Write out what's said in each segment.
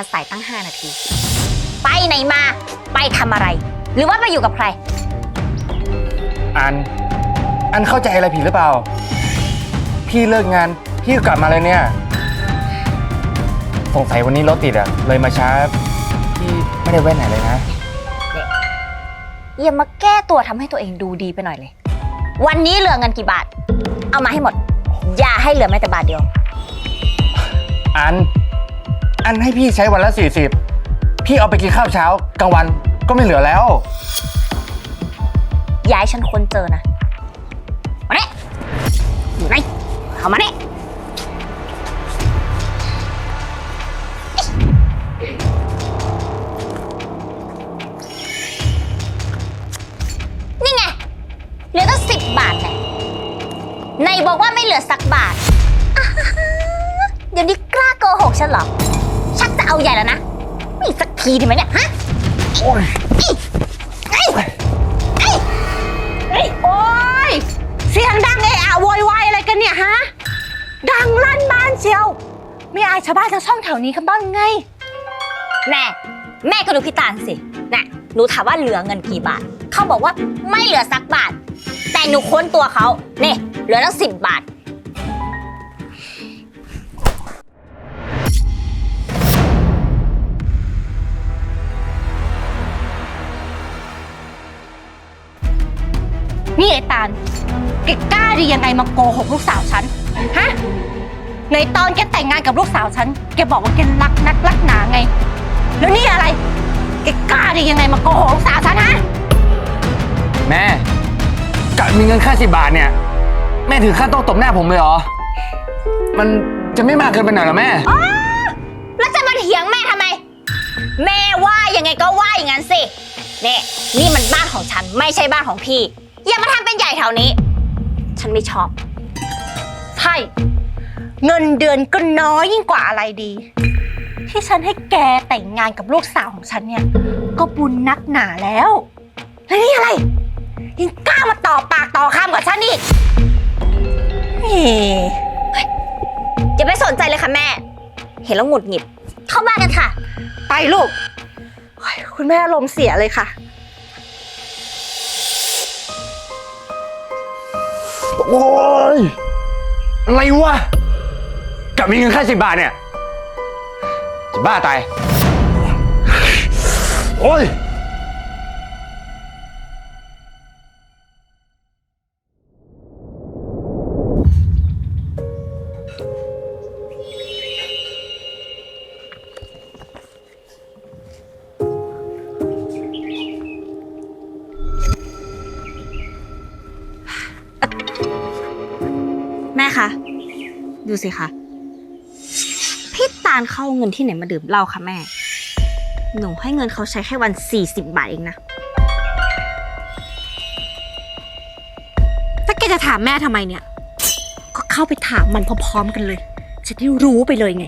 มาสายตั้ง 5 นาที ไปไหนมา ไปทำอะไร หรือว่าไปอยู่กับใคร อัน อันเข้าใจอะไรผิดหรือเปล่า พี่เลิกงาน พี่ก็กลับมาเลยเนี่ย สงสัยวันนี้รถติดอะเลยมาช้า พี่ไม่ได้แว่นไหนเลยนะ อย่ามาแก้ตัวทำให้ตัวเองดูดีไปหน่อยเลย วันนี้เหลือเงินกี่บาท เอามาให้หมด อย่าให้เหลือแม้แต่บาทเดียว อัน อันให้พี่ใช้วันละ 40 พี่เอาไปกินข้าวเช้ากลางวันก็ไม่เหลือแล้ว อย่าให้ฉันคนเจอนะมาเนี่ยอยู่ไหนเข้ามาเนี่ยนี่ไง เหลือตั้งสิบบาทเนี่ยในบอกว่าไม่เหลือสักบาทอ่าฮะเดี๋ยวนี้กล้าโกหกฉันเหรอ เอาใหญ่แล้วนะไม่อีกสักทีดีไหมเนี่ยฮะโอ้ยเอ้ยเอ้ยเฮ้ยโอ๊ยเสียงดังเอะอะโวยวายอะไรกันเนี่ยฮะดังลั่นบ้านเชียวไม่อายชาวบ้านชาวช่องแถวนี้กันบ้างไง แม่แม่ก็ดูพี่ตาลสิน่ะหนูถามว่าเหลือเงินกี่บาท เขาบอกว่าไม่เหลือสักบาท แต่หนูค้นตัวเขาเนี่ยเหลือตั้งสิบบาท กกล้าดียังไงมาโกหกลูกสาวฉัน ฮะ ในตอนแกแต่งงานกับลูกสาวฉัน แกบอกว่าแกรักนักรักหนาไง แล้วนี่อะไร แกกล้าดียังไงมาโกหกลูกสาวฉันฮะ แม่กะมีเงินค่าสิบาทเนี่ย แม่ถือค่าต้องตบหน้าผมเลยเหรอ มันจะไม่มากเกินไปหน่อยเหรอแม่ แล้วจะมาเถียงแม่ทำไม แม่ว่ายังไงก็ว่าอย่างนั้นสิเนี่ยนี่มันบ้านของฉันไม่ใช่บ้านของพี่ อย่ามาทำเป็นใหญ่แถวนี้ ฉันไม่ชอบ ใช่ เงินเดือนก็น้อยยิ่งกว่าอะไรดี ที่ฉันให้แกแต่งงานกับลูกสาวของฉันเนี่ย ก็บุญนักหนาแล้วแล้วนี่อะไร ยังกล้ามาต่อปากต่อคำกับฉันอีกเฮ้อย่าไปสนใจเลยค่ะแม่ เห็นแล้วหงุดหงิด เข้าบ้านกันค่ะ ไปลูกโอ๊ยคุณแม่อารมณ์เสียเลยค่ะ โอ้ยอะไรวะกะมีเงินแค่สิบบาทเนี่ยจะบ้าตาย โอ้ย สิคะ พี่ตาลเข้าเงินที่ไหนมาดื่มเหล้าคะแม่ หนูให้เงินเขาใช้แค่วัน 40 บาทเองนะ ถ้าแกจะถามแม่ทำไมเนี่ย ก็เข้าไปถามมันพร้อมๆกันเลย จะได้รู้ไปเลยไง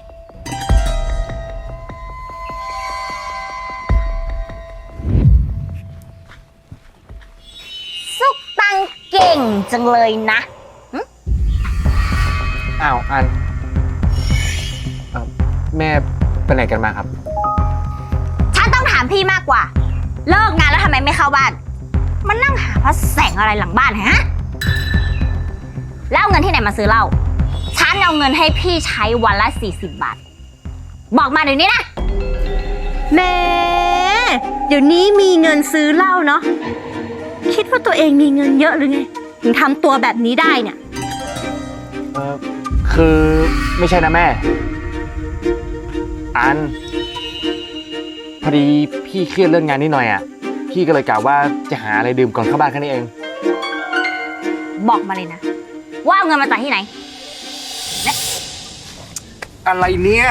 ซุกตังเก่งจังเลยนะ อ้าวอันเอ่อแม่ไปไหนกันมาครับ ฉันต้องถามพี่มากกว่า เลิกงานแล้วทำไมไม่เข้าบ้าน มันนั่งหาพระแสงอะไรหลังบ้านฮะ แล้วเอาเงินที่ไหนมาซื้อเหล้า ฉันเอาเงินให้พี่ใช้วันละ 40 บาท บอกมาเดี๋ยวนี้นะ แหม่เดี๋ยวนี้มีเงินซื้อเหล้าเนาะ คิดว่าตัวเองมีเงินเยอะหรือไง ถึงทำตัวแบบนี้ได้เนี่ย เออ คือไม่ใช่นะแม่ อัน พอดีพี่เครียดเรื่องงานนิดหน่อยอะ พี่ก็เลยกล่าวว่าจะหาอะไรดื่มก่อนเข้าบ้านแค่นี้เอง บอกมาเลยนะ ว่าเอาเงินมาจากที่ไหนอะไรเนี่ย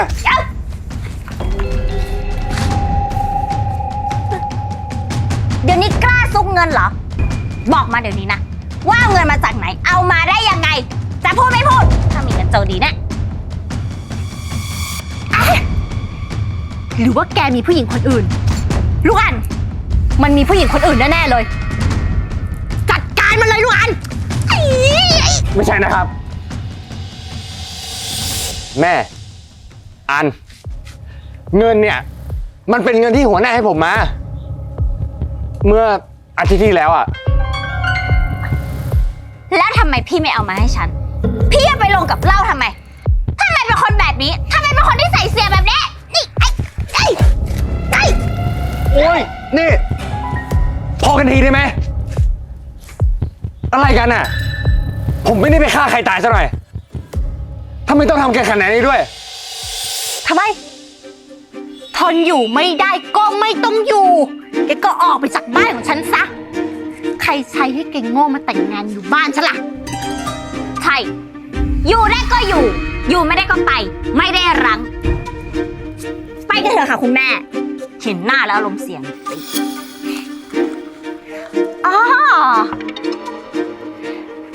เดี๋ยวนี้กล้าซุกเงินเหรอ บอกมาเดี๋ยวนี้นะ ว่าเอาเงินมาจากไหน เอามาได้ยังไง จะพูดไม่พูด ถ้ามีเงินเจอดีแนะหรือว่าแกมีผู้หญิงคนอื่น ลูกอัน มันมีผู้หญิงคนอื่นแน่ๆเลย จัดการมันเลยลูกอันไม่ใช่นะครับ แม่ อัน เงินเนี่ย มันเป็นเงินที่หัวหน้าให้ผมมา เมื่ออาทิตย์ที่แล้วอะ แล้วทำไมพี่ไม่เอามาให้ฉัน พี่เอาไปลงกับเหล้าทำไมทำไมเป็นคนแบบนี้ทำไมเป็นคนที่ใส่เสียแบบนี้ นี่ไอ้ไอ้ไอ้โอ้ย นี่ พอกันทีได้ไหม อะไรกันอะ ผมไม่ได้ไปฆ่าใครตายซะหน่อยทำไมต้องทำกันขนาดนี้ด้วย ทำไม ทนอยู่ไม่ได้ก็ไม่ต้องอยู่ แกก็ออกไปจากบ้านของฉันซะ ใครใช้ให้แกโง่มาแต่งงานอยู่บ้านฉันล่ะใช่ อยู่ได้ก็อยู่ อยู่ไม่ได้ก็ไป ไม่ได้รังไปกันเถอะค่ะคุณแม่ เห็นหน้าแล้วอารมณ์เสียงอ๋อ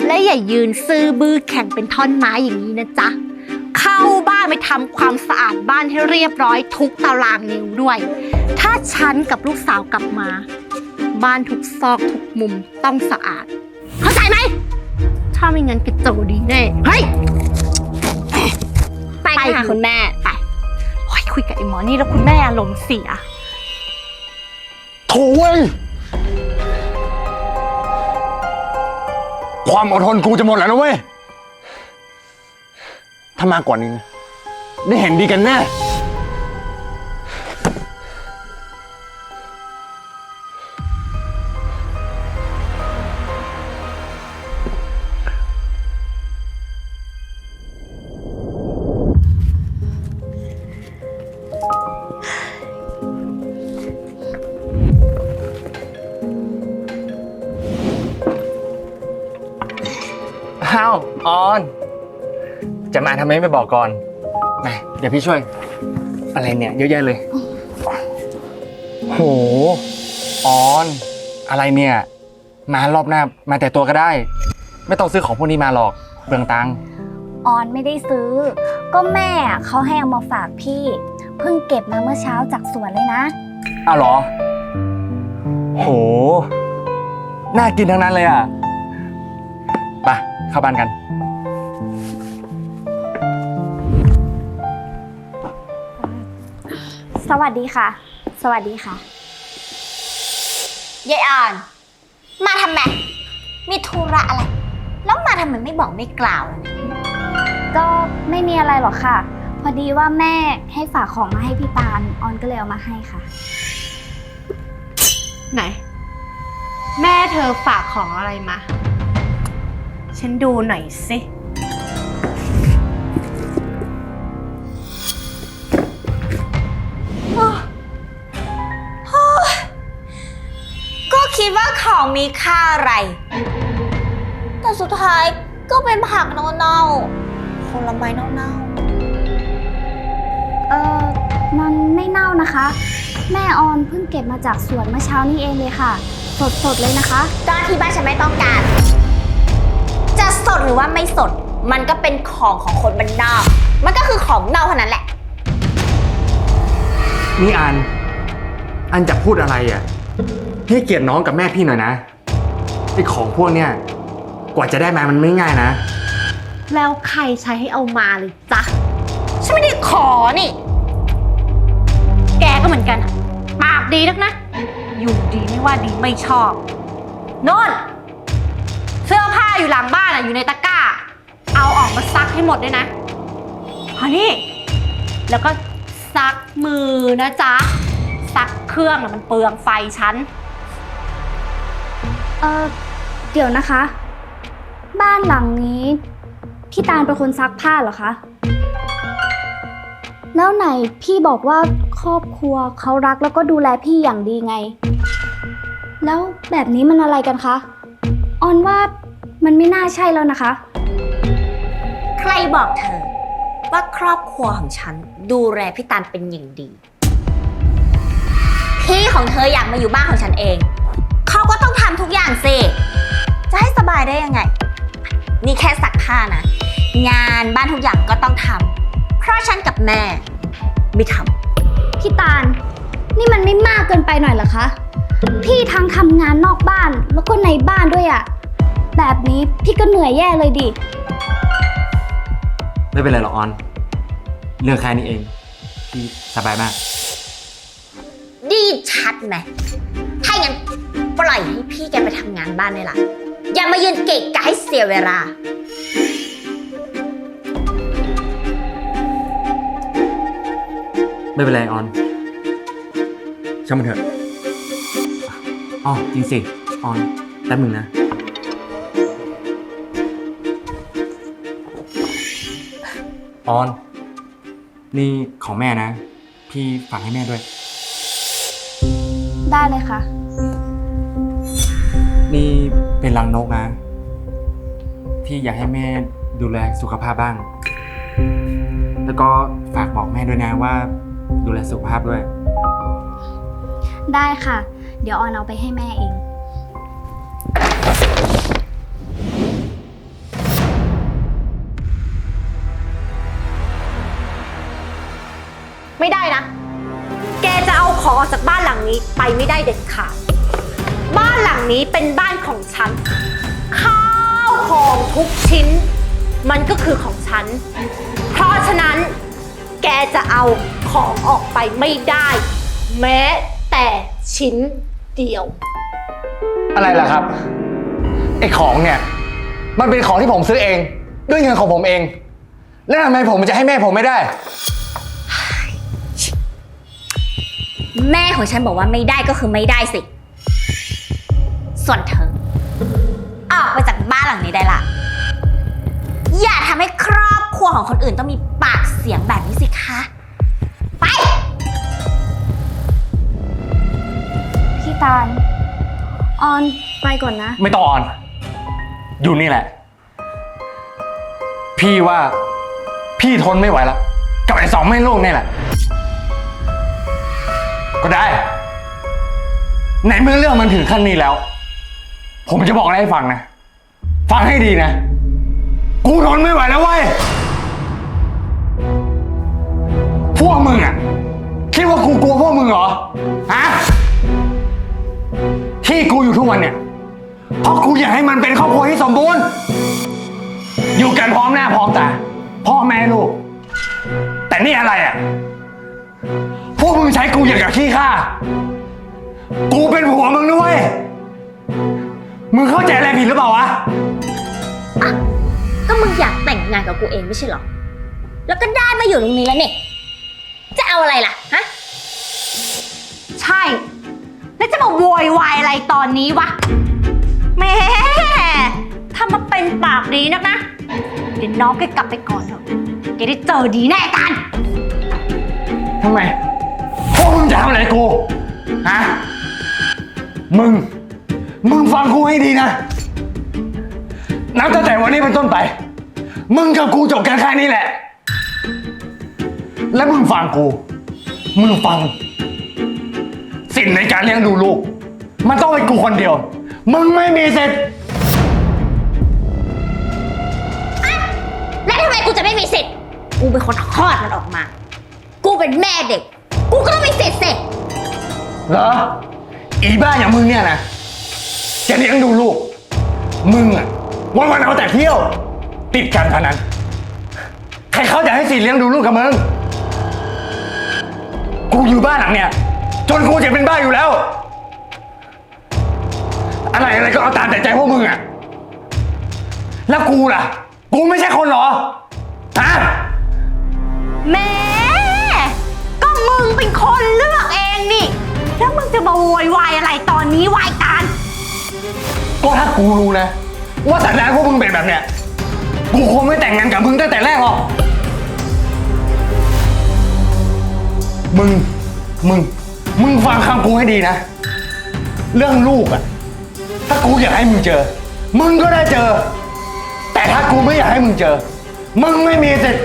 และอย่ายืนซื้อบื้อแข่งเป็นท่อนไม้อย่างนี้นะจ๊ะ เข้าบ้านไปทำความสะอาดบ้านให้เรียบร้อยทุกตารางนิ้วด้วย ถ้าฉันกับลูกสาวกลับมา บ้านทุกซอกทุกมุมต้องสะอาด เข้าใจไหม ถ้าไม่งั้นกระโจดีแน่ เฮ้ย ไปกันค่ะคุณแม่ ไปโอ้ยคุยกับไอ้หมอนี่แล้วคุณแม่อารมณ์เสีย โถ่เว้ยความอดทนกูจะหมดแล้วนะเว้ย ถ้ามากกว่านี้นะได้เห็นดีกันแน่าวออน จะมาทำไมไม่บอกก่อนมาเดี๋ยวพี่ช่วย อะไรเนี่ย เยอะแยะเลยโหออน อะไรเนี่ย มารอบหน้ามาแต่ตัวก็ได้ ไม่ต้องซื้อของพวกนี้มาหรอกเปลืองตังค์ออนไม่ได้ซื้อ ก็แม่เขาให้เอามาฝากพี่ เพิ่งเก็บมาเมื่อเช้าจากสวนเลยนะ อ้าวเหรอ โห น่ากินทั้งนั้นเลยอะไป เข้าบ้านกัน สวัสดีค่ะ สวัสดีค่ะ ยายอ่อนมาทำไม มีธุระอะไร แล้วมาทำไมไม่บอกไม่กล่าวล่ะเนี่ยก็ไม่มีอะไรหรอกค่ะ พอดีว่าแม่ให้ฝากของมาให้พี่ตาลออนก็เลยเอามาให้ค่ะ ไหน แม่เธอฝากของอะไรมา ฉันดูหน่อยสิ ก็คิดว่าของมีค่าอะไร แต่สุดท้ายก็เป็นผักเน่าๆผลไม้เน่าเออมันไม่เน่านะคะ แม่ออนเพิ่งเก็บมาจากสวนเมื่อเช้านี้เองเลยค่ะ สดๆเลยนะคะๆก็ที่บ้านฉันไม่ต้องการ จะสดหรือว่าไม่สด มันก็เป็นของของคนบ้านนอกมันก็คือของเน่าเท่านั้นแหละ นี่อัน อันจะพูดอะไรอะ ให้เกียรติน้องกับแม่พี่หน่อยนะ ไอ้ของพวกเนี้ย กว่าจะได้มามันไม่ง่ายนะ แล้วใครใช้ให้เอามาเลยจ๊ะ ฉันไม่ได้ขอนี่ แกก็เหมือนกันอะปากดีนักนะ อยู่ดีไม่ว่าดีไม่ชอบโน่นเสื้ อผ้าอยู่หลังบ้านอะอยู่ในตะกร้า เอาออกมาซักให้หมดด้วยนะพอนี่ แล้วก็ซักมือนะจ๊ะ ซักเครื่องน่ะมันเปลืองไฟฉัน เออเดี๋ยวนะคะ บ้านหลังนี้ พี่ตาลเป็นคนซักผ้าเหรอคะ แล้วไหนพี่บอกว่าครอบครัวเขารักแล้วก็ดูแลพี่อย่างดีไง แล้วแบบนี้มันอะไรกันคะ ออนว่า มันไม่น่าใช่แล้วนะคะ ใครบอกเธอ ว่าครอบครัวของฉันดูแลพี่ตันเป็นอย่างดี พี่ของเธออยากมาอยู่บ้านของฉันเอง เขาก็ต้องทำทุกอย่างสิ จะให้สบายได้ยังไง นี่แค่ซักผ้านะ งานบ้านทุกอย่างก็ต้องทำเพราะฉันกับแม่ ไม่ทำพี่ตาล นี่มันไม่มากเกินไปหน่อยเหรอคะ พี่ทั้งทำงานนอกบ้านแล้วก็ในบ้านด้วยอะ แบบนี้พี่ก็เหนื่อยแย่เลยดิ ไม่เป็นไรหรอกออน เรื่องแค่นี้เองพี่พี่สบายมาก ดีชัดไหม ถ้าอย่างนั้นปล่อยให้พี่แกไปทำงานบ้านเลยล่ะ อย่ามายืนเกะกะให้เสียเวลา ไม่เป็นไรออนช่างมันเถอะอ๋อจริงสิออนแป๊บนึงนะ ออน นี่ของแม่นะ พี่ฝากให้แม่ด้วย ได้เลยค่ะ นี่เป็นรังนกนะ พี่อยากให้แม่ดูแลสุขภาพบ้าง แล้วก็ฝากบอกแม่ด้วยนะว่า ดูแลสุขภาพด้วย ได้ค่ะ เดี๋ยวออนเอาไปให้แม่เอง อองออกจากบ้านหลังนี้ไปไม่ได้เด็ดขาด บ้านหลังนี้เป็นบ้านของฉัน ข้าวของทุกชิ้น มันก็คือของฉัน เพราะฉะนั้นแกจะเอาของออกไปไม่ได้ แม้แต่ชิ้นเดียว อะไรล่ะครับ ไอ้ของเนี่ย มันเป็นของที่ผมซื้อเอง ด้วยเงินของผมเอง แล้วทำไมผมจะให้แม่ผมไม่ได้ แม่ของฉันบอกว่าไม่ได้ก็คือไม่ได้สิ ส่วนเธอ ออกไปจากบ้านหลังนี้ได้ละอย่าทำให้ครอบครัวของคนอื่นต้องมีปากเสียงแบบนี้สิคะ ไป พี่ตาล ออนไปก่อนนะ ไม่ต้องออน อยู่นี่แหละ พี่ว่า พี่ทนไม่ไหวแล้วกับไอ้สองแม่ลูกนี่แหละ ก็ได้ในเมื่อเรื่องมันถึงขั้นนี้แล้ว ผมจะบอกอะไรให้ฟังนะ ฟังให้ดีนะ กูทนไม่ไหวแล้วเว้ย พวกมึงอะคิดว่ากูกลัวพวกมึงเหรอ ฮะ ที่กูอยู่ทุกวันเนี่ย เพราะกูอยากให้มันเป็นครอบครัวที่สมบูรณ์ อยู่กันพร้อมหน้าพร้อมตา พ่อแม่ลูก แต่นี่อะไรอะ พวกมึงใช้กูอย่างกับขี้ข้ากูเป็นผัวมึงด้วย มึงเข้าใจอะไรผิดหรือเปล่าวะก็มึงอยากแต่งงานกับกูเองไม่ใช่เหรอ แล้วก็ได้มาอยู่ตรงนี้แล้วเนี่ย จะเอาอะไรล่ะฮะ ใช่ แล้วจะมาโวยวายอะไรตอนนี้วะแหม่ถ้ามาเป็นปากดีนักนะ เดี๋ยวน้องแกกลับไปก่อนเถอะแกได้เจอดีแน่กัน ทำไมพ วกมึงจะทำอะไรกู ฮะ มึง มึงฟังกูให้ดีนะ นับตั้งแต่วันนี้เป็นต้นไป มึงกับกูจบกันแค่นี้แหละ และมึงฟังกู มึงฟัง สิทธิ์ในการเลี้ยงดูลูก มันต้องเป็นกูคนเดียว มึงไม่มีสิทธิ์แล้วทำไมกูจะไม่มีสิทธิ์ กูเป็นคนคลอดมันออกมา กูเป็นแม่เด็ก กูก็ต้องมีสิทธิ์สิเหรอ อีบ้าอย่างมึงเนี่ยนะจะเลี้ยงดูลูก มึงอะวันวันๆเอาแต่เที่ยว ติดการพนัน ใครเขาจะให้สิทธิ์เลี้ยงดูลูกกับมึง กูอยู่บ้านหลังเนี่ย จนกูจะเป็นบ้าอยู่แล้ว อะไรอะไรก็เอาตามแต่ใจพวกมึงอะแล้วกูล่ะ กูไม่ใช่คนเหรอฮะแหม่ก็มึง เป็นคนเลือกเองนี่ แล้วมึงจะมาโวยวายอะไรตอนนี้วายการ ก็ถ้ากูรู้นะ ว่าสันดานพวกมึงเป็นแบบเนี้ย กูคงไม่แต่งงานกับมึงตั้งแต่แรกหรอก มึง มึง มึงฟังคำกูให้ดีนะ เรื่องลูกอะถ้ากูอยากให้มึงเจอ มึงก็ได้เจอ แต่ถ้ากูไม่อยากให้มึงเจอ มึงไม่มีสิทธิ์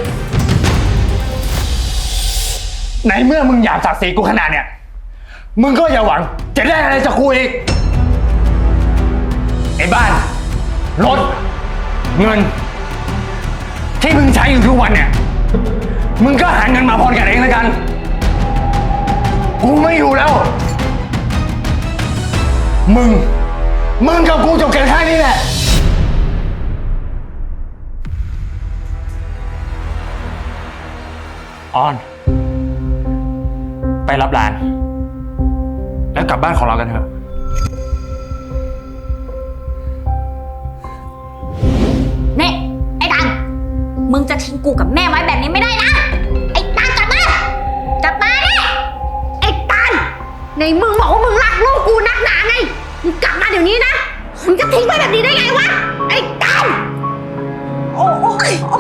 ในเมื่อมึงอยากศักดิ์ศรีกูขนาดเนี้ยมึงก็อย่าหวังจะได้อะไรจากกูอีก ไอ้บ้าน รถ เงิน ที่มึงใช้อยู่ทุกวันเนี่ย มึงก็หาเงินมาพรกันเองแล้วกัน กูไม่อยู่แล้ว มึง มึงกับกูจบกันแค่นี้แหละออน ไปรับหลาน แล้วกลับบ้านของเรากันเถอะเนี่ยไอ้ตัน มึงจะทิ้งกูกับแม่ไว้แบบนี้ไม่ได้นะ ไอ้ตันกลับมากลับมาเนี่ยไอ้ตันในมึงบอกว่ามึงรักลูกกูนักหนาไง มึงกลับมาเดี๋ยวนี้นะ มึงจะทิ้งไว้แบบนี้ได้ไงวะ ไอ้ตัน โอ้โอ้ยโอ้